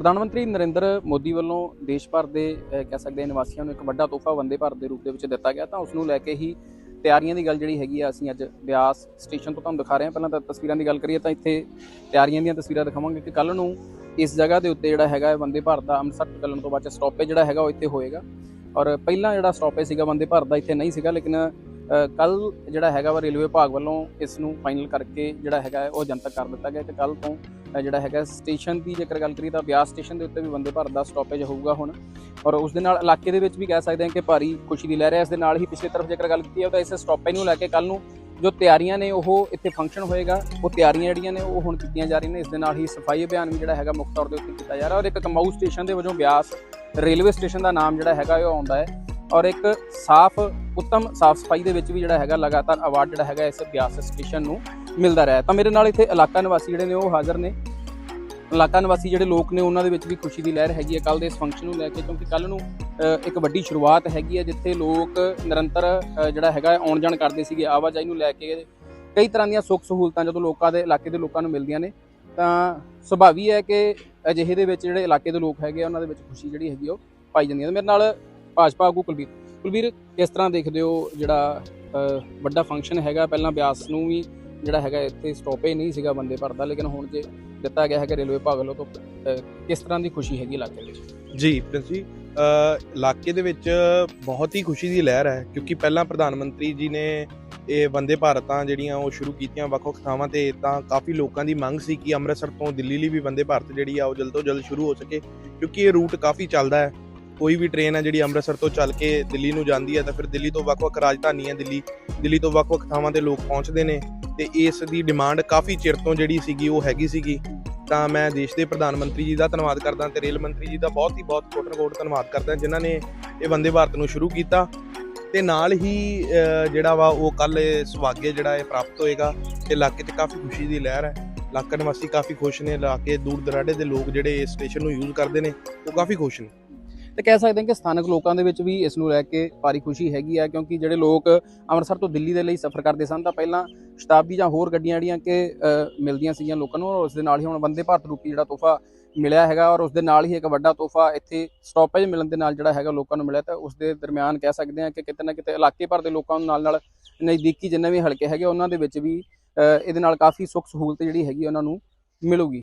ਪ੍ਰਧਾਨ ਮੰਤਰੀ ਨਰਿੰਦਰ ਮੋਦੀ ਵੱਲੋਂ ਦੇਸ਼ ਭਰ ਦੇ ਕਹਿ ਸਕਦੇ ਹਾਂ ਨਿਵਾਸੀਆਂ ਨੂੰ ਇੱਕ ਵੱਡਾ ਤੋਹਫਾ ਵੰਦੇ ਭਾਰਤ ਦੇ ਰੂਪ ਦੇ ਵਿੱਚ ਦਿੱਤਾ ਗਿਆ ਤਾਂ ਉਸ ਨੂੰ ਲੈ ਕੇ ਹੀ ਤਿਆਰੀਆਂ ਦੀ ਗੱਲ ਜਿਹੜੀ ਹੈਗੀ ਆ, ਅਸੀਂ ਅੱਜ ਬਿਆਸ ਸਟੇਸ਼ਨ ਤੋਂ ਤੁਹਾਨੂੰ ਦਿਖਾ ਰਹੇ ਹਾਂ। ਪਹਿਲਾਂ ਤਾਂ ਤਸਵੀਰਾਂ ਦੀ ਗੱਲ ਕਰੀਏ ਤਾਂ ਇੱਥੇ ਤਿਆਰੀਆਂ ਦੀਆਂ ਤਸਵੀਰਾਂ ਦਿਖਾਵਾਂਗੇ ਕਿ ਕੱਲ ਨੂੰ ਇਸ ਜਗ੍ਹਾ ਦੇ ਉੱਤੇ ਜਿਹੜਾ ਹੈਗਾ ਵੰਦੇ ਭਾਰਤ ਦਾ ਅੰਮ੍ਰਿਤਸਰ ਚੱਲਣ ਤੋਂ ਬਾਅਦ ਸਟਾਪੇਜ ਜਿਹੜਾ ਹੈਗਾ ਉਹ ਇੱਥੇ ਹੋਏਗਾ। ਔਰ ਪਹਿਲਾਂ ਜਿਹੜਾ ਸਟਾਪੇਜ ਸੀਗਾ ਵੰਦੇ ਭਾਰਤ ਦਾ ਇੱਥੇ ਨਹੀਂ ਸੀਗਾ, ਲੇਕਿਨ ਕੱਲ ਜਿਹੜਾ ਹੈਗਾ ਵਾ ਰੇਲਵੇ ਵਿਭਾਗ ਵੱਲੋਂ ਇਸ ਨੂੰ ਫਾਈਨਲ ਕਰਕੇ ਜਿਹੜਾ ਹੈਗਾ ਉਹ ਜਨਤਕ ਕਰ ਦਿੱਤਾ ਗਿਆ ਕਿ ਕੱਲ ਤੋਂ ਜਿਹੜਾ ਹੈਗਾ ਸਟੇਸ਼ਨ ਦੀ ਜੇਕਰ ਗੱਲ ਕਰੀਏ ਤਾਂ ਬਿਆਸ ਸਟੇਸ਼ਨ ਦੇ ਉੱਤੇ ਵੀ ਵੰਦੇ ਭਾਰਤ ਦਾ ਸਟਾਪੇਜ ਹੋਊਗਾ ਹੁਣ। ਔਰ ਉਸ ਦੇ ਨਾਲ ਇਲਾਕੇ ਦੇ ਵਿੱਚ ਵੀ ਕਹਿ ਸਕਦੇ ਹਾਂ ਕਿ ਭਾਰੀ ਖੁਸ਼ੀ ਦੀ ਲਹਿਰ ਹੈ। ਇਸ ਦੇ ਨਾਲ ਹੀ ਪਿਛਲੇ ਤਰਫ ਜੇਕਰ ਗੱਲ ਕੀਤੀ ਜਾਵੇ ਤਾਂ ਇਸ ਸਟਾਪੇਜ ਨੂੰ ਲੈ ਕੇ ਕੱਲ ਨੂੰ ਜੋ ਤਿਆਰੀਆਂ ਨੇ ਉਹ ਇੱਥੇ ਫੰਕਸ਼ਨ ਹੋਏਗਾ, ਉਹ ਤਿਆਰੀਆਂ ਜਿਹੜੀਆਂ ਨੇ ਉਹ ਹੁਣ ਕੀਤੀਆਂ ਜਾ ਰਹੀਆਂ ਨੇ। ਇਸ ਦੇ ਨਾਲ ਹੀ ਸਫ਼ਾਈ ਅਭਿਆਨ ਵੀ ਜਿਹੜਾ ਹੈਗਾ ਮੁੱਖ ਤੌਰ ਦੇ ਉੱਤੇ ਕੀਤਾ ਜਾ ਰਿਹਾ। ਔਰ ਇੱਕ ਕਮਾਊ ਸਟੇਸ਼ਨ ਦੇ ਵਜੋਂ ਬਿਆਸ ਰੇਲਵੇ ਸਟੇਸ਼ਨ ਦਾ ਨਾਮ ਜਿਹੜਾ ਹੈਗਾ ਉਹ ਆਉਂਦਾ ਹੈ। ਔਰ ਇੱਕ ਸਾਫ਼ ਉੱਤਮ ਸਾਫ਼ ਸਫ਼ਾਈ ਦੇ ਵਿੱਚ ਵੀ ਜਿਹੜਾ ਹੈਗਾ ਲਗਾਤਾਰ ਅਵਾਰਡ ਜਿਹੜਾ ਹੈਗਾ ਇਸ ਬਿਆਸ ਸਟੇਸ਼ਨ ਨੂੰ ਮਿਲਦਾ ਰਿਹਾ ਤਾਂ ਮੇਰੇ ਨਾਲ ਇੱਥੇ ਇਲਾਕਾ ਨਿਵਾਸੀ ਜਿਹੜੇ ਨੇ ਉਹ ਹਾਜ਼ਰ ਨੇ। ਇਲਾਕਾ ਨਿਵਾਸੀ ਜਿਹੜੇ ਲੋਕ ਨੇ ਉਹਨਾਂ ਦੇ ਵਿੱਚ ਵੀ ਖੁਸ਼ੀ ਦੀ ਲਹਿਰ ਹੈਗੀ ਹੈ। ਕੱਲ ਦੇ ਇਸ ਫੰਕਸ਼ਨ ਨੂੰ ਲੈ ਕੇ ਕਿਉਂਕਿ ਕੱਲ ਨੂੰ ਇੱਕ ਵੱਡੀ ਸ਼ੁਰੂਆਤ ਹੈਗੀ ਹੈ ਜਿੱਥੇ ਲੋਕ ਨਿਰੰਤਰ ਜਿਹੜਾ ਹੈਗਾ ਆਉਣ ਜਾਣ ਕਰਦੇ ਸੀਗੇ ਆਵਾਜਾਈ ਨੂੰ ਲੈ ਕੇ ਕਈ ਤਰ੍ਹਾਂ ਦੀਆਂ ਸੁੱਖ ਸਹੂਲਤਾਂ ਜਦੋਂ ਲੋਕਾਂ ਦੇ ਇਲਾਕੇ ਦੇ ਲੋਕਾਂ ਨੂੰ ਮਿਲਦੀਆਂ ਨੇ ਤਾਂ ਸੁਭਾਵੀ ਹੈ ਕਿ ਅਜਿਹੇ ਦੇ ਵਿੱਚ ਜਿਹੜੇ ਇਲਾਕੇ ਦੇ ਲੋਕ ਹੈਗੇ ਆ, ਉਹਨਾਂ ਦੇ ਵਿੱਚ ਖੁਸ਼ੀ ਜਿਹੜੀ ਹੈਗੀ ਉਹ ਪਾਈ ਜਾਂਦੀ ਹੈ। ਮੇਰੇ ਨਾਲ ਭਾਜਪਾ ਆਗੂ ਕੁਲਬੀਰ ਕੁਲਬੀਰ ਕਿਸ ਤਰ੍ਹਾਂ ਦੇਖਦੇ ਹੋ ਜਿਹੜਾ ਵੱਡਾ ਫੰਕਸ਼ਨ ਹੈਗਾ? ਪਹਿਲਾਂ ਬਿਆਸ ਨੂੰ ਵੀ ਜਿਹੜਾ ਹੈਗਾ ਇੱਥੇ ਸਟਾਪੇਜ ਨਹੀਂ ਸੀਗਾ ਬੰਦੇ ਭਰਦਾ, ਲੇਕਿਨ ਹੁਣ ਜੇ ਦਿੱਤਾ ਗਿਆ ਹੈਗਾ ਰੇਲਵੇ ਭਾਗ ਵੱਲੋਂ, ਤੋਂ ਕਿਸ ਤਰ੍ਹਾਂ ਦੀ ਖੁਸ਼ੀ ਹੈਗੀ ਇਲਾਕੇ ਵਿੱਚ? ਜੀ, ਪ੍ਰਿੰਸ ਜੀ ਇਲਾਕੇ ਦੇ ਵਿੱਚ ਬਹੁਤ ਹੀ ਖੁਸ਼ੀ ਦੀ ਲਹਿਰ ਹੈ, ਕਿਉਂਕਿ ਪਹਿਲਾਂ ਪ੍ਰਧਾਨ ਮੰਤਰੀ ਜੀ ਨੇ ਇਹ ਵੰਦੇ ਭਾਰਤਾਂ ਜਿਹੜੀਆਂ ਉਹ ਸ਼ੁਰੂ ਕੀਤੀਆਂ ਵੱਖ-ਵੱਖ ਥਾਵਾਂ ਤੇ, ਤਾਂ ਕਾਫੀ ਲੋਕਾਂ ਦੀ ਮੰਗ ਸੀ ਕਿ ਅੰਮ੍ਰਿਤਸਰ ਤੋਂ ਦਿੱਲੀ ਲਈ ਵੀ ਵੰਦੇ ਭਾਰਤ ਜਿਹੜੀ ਆ, ਉਹ ਜਲਦ ਤੋਂ ਜਲਦ ਸ਼ੁਰੂ ਹੋ ਸਕੇ, ਕਿਉਂਕਿ ਇਹ ਰੂਟ ਕਾਫੀ ਚੱਲਦਾ ਹੈ। ਕੋਈ ਵੀ ਟ੍ਰੇਨ ਹੈ ਜਿਹੜੀ ਅੰਮ੍ਰਿਤਸਰ ਤੋਂ ਚੱਲ ਕੇ ਦਿੱਲੀ ਨੂੰ ਜਾਂਦੀ ਹੈ ਤਾਂ ਫਿਰ ਦਿੱਲੀ ਤੋਂ ਵੱਖ-ਵੱਖ ਰਾਜਧਾਨੀ ਹੈ ਦਿੱਲੀ ਦਿੱਲੀ ਤੋਂ ਵੱਖ-ਵੱਖ ਥਾਵਾਂ ਤੇ ਲੋਕ ਪਹੁੰਚਦੇ ਨੇ ਤੇ ਇਸ ਦੀ ਡਿਮਾਂਡ ਕਾਫੀ ਚਿਰ ਤੋਂ ਜਿਹੜੀ ਸੀਗੀ ਉਹ ਹੈਗੀ ਸੀਗੀ। ਤਾਂ ਮੈਂ ਦੇਸ਼ ਦੇ ਪ੍ਰਧਾਨ ਮੰਤਰੀ ਜੀ ਦਾ ਧੰਨਵਾਦ ਕਰਦਾ ਤੇ ਰੇਲ ਮੰਤਰੀ ਜੀ ਦਾ ਬਹੁਤ ਹੀ ਬਹੁਤ ਕੋਟਨ ਕੋਟ ਧੰਨਵਾਦ ਕਰਦਾ, ਜਿਨ੍ਹਾਂ ਨੇ ਇਹ ਵੰਦੇ ਭਾਰਤ ਨੂੰ ਸ਼ੁਰੂ ਕੀਤਾ। ਤੇ ਨਾਲ ਹੀ ਜਿਹੜਾ ਵਾ ਉਹ ਕੱਲ ਸੁਭਾਗੇ ਜਿਹੜਾ ਇਹ ਪ੍ਰਾਪਤ ਹੋਏਗਾ, ਤੇ ਇਲਾਕੇ 'ਚ ਕਾਫੀ ਖੁਸ਼ੀ ਦੀ ਲਹਿਰ ਹੈ। ਇਲਾਕਾ ਨਿਵਾਸੀ ਕਾਫੀ ਖੁਸ਼ ਨੇ, ਇਲਾਕੇ ਦੂਰ ਦਰਾਡੇ ਦੇ ਲੋਕ ਜਿਹੜੇ ਇਸ ਸਟੇਸ਼ਨ ਨੂੰ ਯੂਜ਼ ਕਰਦੇ ਨੇ, ਉਹ ਕਾਫੀ ਖੁਸ਼ ਨੇ। ਤੇ ਕਹਿ ਸਕਦੇ ਹਾਂ ਕਿ ਸਥਾਨਕ ਲੋਕਾਂ ਦੇ ਵਿੱਚ ਵੀ ਇਸ ਨੂੰ ਲੈ ਕੇ ਭਾਰੀ ਖੁਸ਼ੀ ਹੈਗੀ ਆ, ਕਿਉਂਕਿ ਜਿਹੜੇ ਲੋਕ ਅੰਮ੍ਰਿਤਸਰ ਤੋਂ ਦਿੱਲੀ ਦੇ ਲਈ ਸਫ਼ਰ ਕਰਦੇ ਸਨ, ਤਾਂ ਪਹਿਲਾਂ ਸ਼ਤਾਬਦੀ ਜਾਂ ਹੋਰ ਗੱਡੀਆਂ ਜਿਹੜੀਆਂ ਕਿ ਮਿਲਦੀਆਂ ਸੀਗੀਆਂ ਲੋਕਾਂ ਨੂੰ, ਔਰ ਉਸ ਦੇ ਨਾਲ ਹੀ ਹੁਣ ਵੰਦੇ ਭਾਰਤ ਰੂਪੀ ਜਿਹੜਾ ਤੋਹਫਾ ਮਿਲਿਆ ਹੈਗਾ, ਔਰ ਉਸ ਦੇ ਨਾਲ ਹੀ ਇੱਕ ਵੱਡਾ ਤੋਹਫਾ ਇੱਥੇ ਸਟਾਪੇਜ ਮਿਲਣ ਦੇ ਨਾਲ ਜਿਹੜਾ ਹੈਗਾ ਲੋਕਾਂ ਨੂੰ ਮਿਲਿਆ, ਤਾਂ ਉਸ ਦੇ ਦਰਮਿਆਨ ਕਹਿ ਸਕਦੇ ਹਾਂ ਕਿ ਕਿਤੇ ਨਾ ਕਿਤੇ ਇਲਾਕੇ ਭਰ ਦੇ ਲੋਕਾਂ ਨੂੰ ਨਾਲ ਨਾਲ ਨਜ਼ਦੀਕੀ ਜਿੰਨੇ ਵੀ ਹਲਕੇ ਹੈਗੇ, ਉਹਨਾਂ ਦੇ ਵਿੱਚ ਵੀ ਇਹਦੇ ਨਾਲ ਕਾਫੀ ਸੁੱਖ ਸਹੂਲਤ ਜਿਹੜੀ ਹੈਗੀ ਉਹਨਾਂ ਨੂੰ ਮਿਲੂਗੀ।